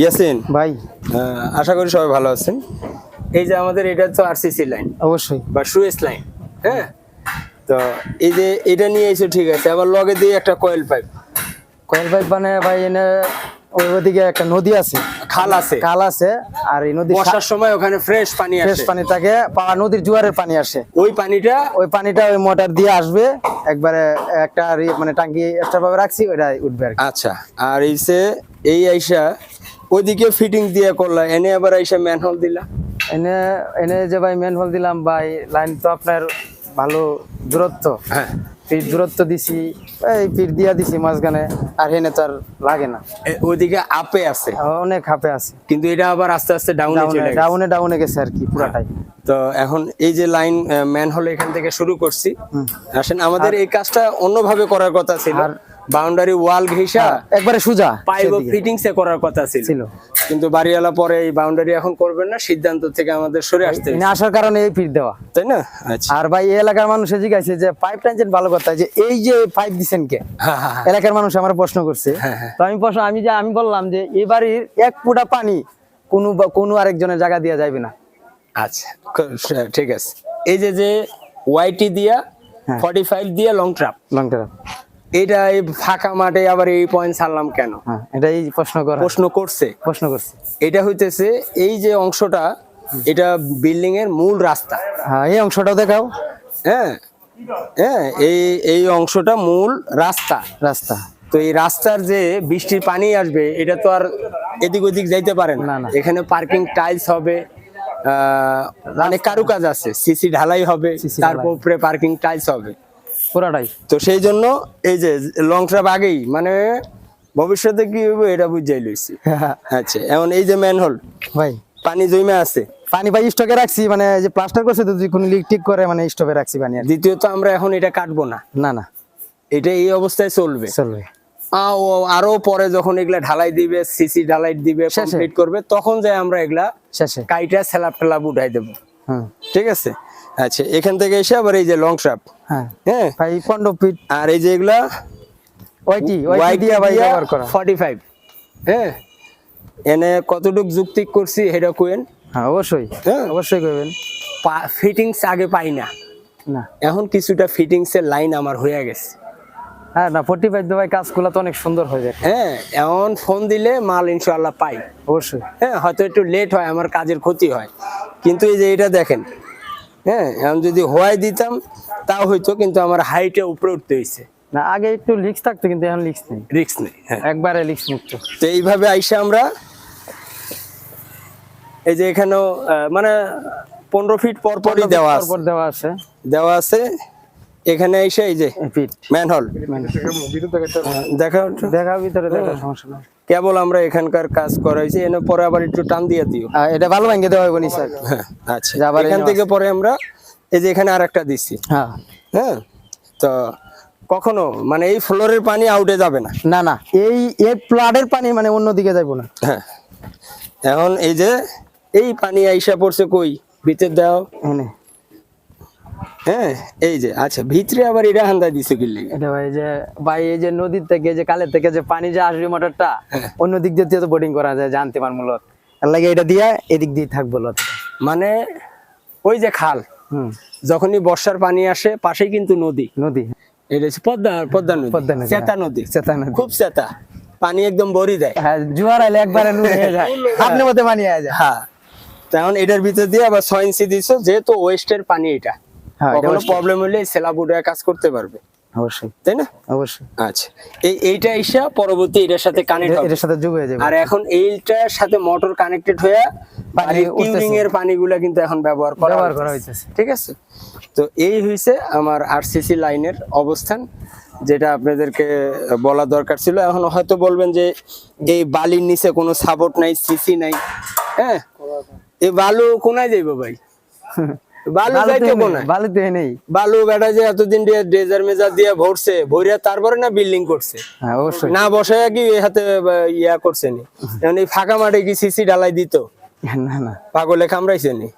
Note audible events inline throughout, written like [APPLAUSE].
ইয়াসিন? ভাই। আশা করি সবাই ভালো আছেন। এই যে আমাদের এটা তো আরসিসি লাইন অবশ্যই। বা সুয়েস লাইন হ্যাঁ? তো এই যে এটা নিয়ে এসে ঠিক আছে আবার লগে দিয়ে একটা কয়েল পাইপ কয়েল পাইপ মানে ভাই এনে ওই ওদিকে একটা নদী আছে। খাল আছে। খাল আছে আর এই নদী বর্ষার সময় ওখানে ফ্রেশ পানি আসে। ফ্রেশ পানি থাকে নদীর জোয়ারের পানি আসে। ওই পানিটা ওই পানিটা ওই মোটর দিয়ে আসবে একবারে একটা মানে টাঙ্কি এক্সট্রা ভাবে রাখছি ওইটা উঠবে আচ্ছা আর এইসে এই আইসা ওইদিকে ফিটিং দিয়ে করলা এনে আবার আইসা ম্যানহোল দিলা। এনে এনে যে ভাই মেন হোল দিলাম ভাই লাইন তো আপনার ভালো দূরত্ব। হ্যাঁ। দূরত্ব দিছি এই ফির দিয়া দিছি মাঝখানে আর এনে তো আর লাগে না। ওইদিকে আপে আছে। অনেক হাফে আছে। কিন্তু এটা আবার আস্তে আস্তে ডাউনে ডাউনে চলে ডাউনে ডাউনে গেছে আর কি পুরাটাই। তো এখন এই যে লাইন ম্যান হলে এখান থেকে শুরু করছি। আসেন আমাদের এই কাজটা অন্যভাবে করার কথা ছিল। আর- বাউন্ডারি ওয়াল ঘেঁষা একবারে সোজা পাইপ ফিটিংস এ করার কথা ছিল। ছিল। কিন্তু বাড়িওয়ালা পরে এই বাউন্ডারি এখন করবেন না সিদ্ধান্ত থেকে আমাদের সরে আসতে এনে আসার কারণে এই ফির দেওয়া। তাই না? আচ্ছা। আর ভাই এই এলাকার মানুষ জিজ্ঞাসা যে পাইপ টানছেন ভালো কথা যে এই যে পাইপ দিছেন কে? হ্যাঁ, হ্যাঁ, হ্যাঁ। এলাকার মানুষ আমার প্রশ্ন করছে। হ্যাঁ, হ্যাঁ। তো আমি প্রশ্ন আমি যে আমি বললাম যে এই বাড়ির এক ফুটা পানি কোনো কোনো আরেকজনের জায়গা দেওয়া যাবে না। আচ্ছা ঠিক আছে। এই যে যে ওয়াইটি দিয়া হ্যাঁ। ফর্টি ফাইভ দিয়া লং ট্রাপ লং টার্ম এটা এই ফাঁকা মাঠে আবার এই পয়েন্ট ছাড়লাম কেন? হ্যাঁ এটাই প্রশ্ন করা। প্রশ্ন করছে। প্রশ্ন করছে। এটা হইতেছে এই যে অংশটা এটা বিল্ডিং এর মূল রাস্তা। হ্যাঁ এই অংশটাও দেখাও। হ্যাঁ হ্যাঁ এই এই অংশটা মূল রাস্তা। রাস্তা। তো এই রাস্তার যে বৃষ্টির পানি আসবে এটা তো আর এদিক ওদিক যাইতে পারে না। না। এখানে পার্কিং টাইলস হবে আহ, মানে কারুকাজ আছে। সিসি ঢালাই হবে তারপর। উপরে পার্কিং টাইলস হবে। পুরাটাই। তো সেই জন্য এই যে লং ট্রাপ আগেই মানে ভবিষ্যতে কি হবে এটা বুঝাই লইছি। [LAUGHS] আচ্ছা এখন এই যে ম্যানহোল ভাই। পানি জমে আছে। পানি ভাই স্টকে রাখছি মানে যে প্লাস্টার করছে তো যদি কোনো লিক ঠিক করে মানে স্টকে রাখছি পানি আর দ্বিতীয়ত আমরা এখন এটা কাটবো না। না না। এটা এই অবস্থায় চলবে। চলবে। আরও পরে যখন এগুলা ঢালাই দিবে সিসি ঢালাই দিবে। কমপ্লিট করবে তখন যে আমরা এগুলা শেষে। কাইটা স্যালাপ টেলাপ উঠাই দেবো। হুম। ঠিক আছে? আচ্ছা এখান থেকে এসে আবার এই যে লং ট্রাপ হ্যাঁ। হ্যাঁ। ভাই পনেরো ফিট আর এই যে এগুলা? ওইটি দিয়ে ভাই ব্যবহার করা। ফর্টি ফাইভ হ্যাঁ। এনে কতটুক যুক্তি করছি সেটা কোয়েন হ্যাঁ অবশ্যই। হ্যাঁ। অবশ্যই করবেন ফিটিংস আগে পাই না। না। এখন কিছুটা ফিটিংস এর লাইন আমার হয়ে গেছে। হ্যাঁ না ফোর্টি ফাইভ ভাই কাজগুলো তো অনেক সুন্দর হয়ে যায়। হ্যাঁ এখন ফোন দিলে মাল ইনশাল্লাহ পাই। অবশ্যই। হ্যাঁ হয়তো একটু লেট হয় আমার কাজের ক্ষতি হয়। কিন্তু এই যে এটা দেখেন হ্যাঁ এখন যদি হোয়াই দিতাম তাও হইতো কিন্তু আমার হাইটে উপরে উঠতে হয়েছে না আগে একটু লিক্স থাকতো কিন্তু এখন লিক্স নেই। রিক্স নেই হ্যাঁ। একবারে লিক্স মুক্ত। তো এইভাবে আইসা আমরা এই যে এখানেও মানে পনেরো ফিট পর পরই দেওয়া আছে। দেওয়া আছে। দেওয়া আছে। এখানে এসে এই যে ফিট। ম্যানহল। দেখা দেখা ভিতরে দেখা সমস্যা নাই। কেবল আমরা এখানকার কাজ করাইছি এনে পরে আবার একটু টান দিয়ে দিও। এটা ভালো ভাঙ্গে দেওয়া হবে স্যার। হ্যাঁ আচ্ছা। আবার এখান থেকে পরে আমরা এই যে এখানে আরেকটা দিছি। হ্যাঁ। হ্যাঁ তো কখনো মানে এই ফ্লোরের পানি আউটে যাবে না। না না এই এই প্লাডের পানি মানে অন্যদিকে যাইবো না। হ্যাঁ এখন এই যে এই পানি আইসা পড়ছে কই? ভিতর দাও। এনে। হ্যাঁ এই যে আচ্ছা ভিতরে আবার এটা হান্দা দিছে কি লেগে? এটা ভাই যে ভাই এই যে নদীর থেকে যে কালের থেকে যে পানি যে আসবে মোটরটা হ্যাঁ। অন্য দিক দিয়ে তো বোটিং করা যায় জানতে পার মূলত এর লাগে এটা দিয়া এদিক দিয়ে থাকব লত মানে ওই যে খাল হুম। যখনই বর্ষার পানি আসে পাশেই কিন্তু নদী। নদী। এটা হচ্ছে পদ্মা পদ্মা নদী। পদ্মা নদী, চেতা হ্যাঁ। নদী। চেতা নদী। খুব চেতা পানি একদম বড়ি দেয়। হ্যাঁ জোয়ার আইলে একবারে নুন হয়ে যায়। আপনি মতে পানি হয়ে যায়? হ্যাঁ। তেমন এটার ভিতর দিয়ে আবার ছয় ইঞ্চি দিছো যেহেতু ওয়েস্টের পানি হ্যাঁ, এটা। কখনো প্রবলেম হলে সেলাব উঠে কাজ করতে পারবে। অবশ্যই। তাই না? অবশ্যই। আচ্ছা এই এইটা এসে পরবর্তী এটার সাথে কানেক্ট এটা- এটার সাথে যোগ হয়ে যাবে। আর এখন এইটার সাথে মোটর কানেক্টেড হয়ে এর পানিগুলা কিন্তু এখন ব্যবহার করা ব্যবহার করা হইতেছে। হইতেছে। ঠিক আছে? তো এই হইছে আমার আরসিসি লাইনের অবস্থান যেটা আপনাদেরকে বলা দরকার ছিল। এখন হয়তো বলবেন যে এই বালির নিচে কোনো সাপোর্ট নাই সিসি নাই। হ্যাঁ? এই বালু কোনায় যাইব ভাই? [LAUGHS] বালু যাইতে কোনায় বালিতে নেই। বালু বেটা যে এতদিন দিয়ে ডেজার মেজার দিয়ে ভরছে ভরিয়া তারপরে না বিল্ডিং করছে। অবশ্যই। না বসে কি হাতে ইয়া করছে নি? এখন এই ফাঁকা মাঠে কি সিসি ঢালাই দিত? না না পাগলে কামড়াইছে নি?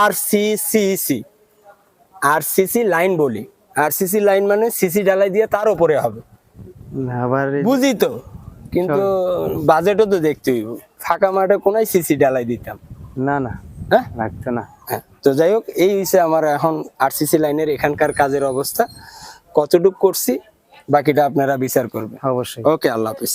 R C C C R CC line বলি। আর সিসি লাইন মানে সিসি দিয়ে তার উপরে হবে। বুঝি তো? কিন্তু বাজেটও তো দেখতে হইব। ফাঁকা মাঠে কোনায় সিসি ডালাই দিতাম? না না। হ্যাঁ লাগতো না। হ্যাঁ তো যাই হোক এই হচ্ছে আমার এখন আরসিসি লাইনের এখানকার কাজের অবস্থা। কতটুক করছি বাকিটা আপনারা বিচার করবেন। অবশ্যই। ওকে আল্লাহ হাফিজ।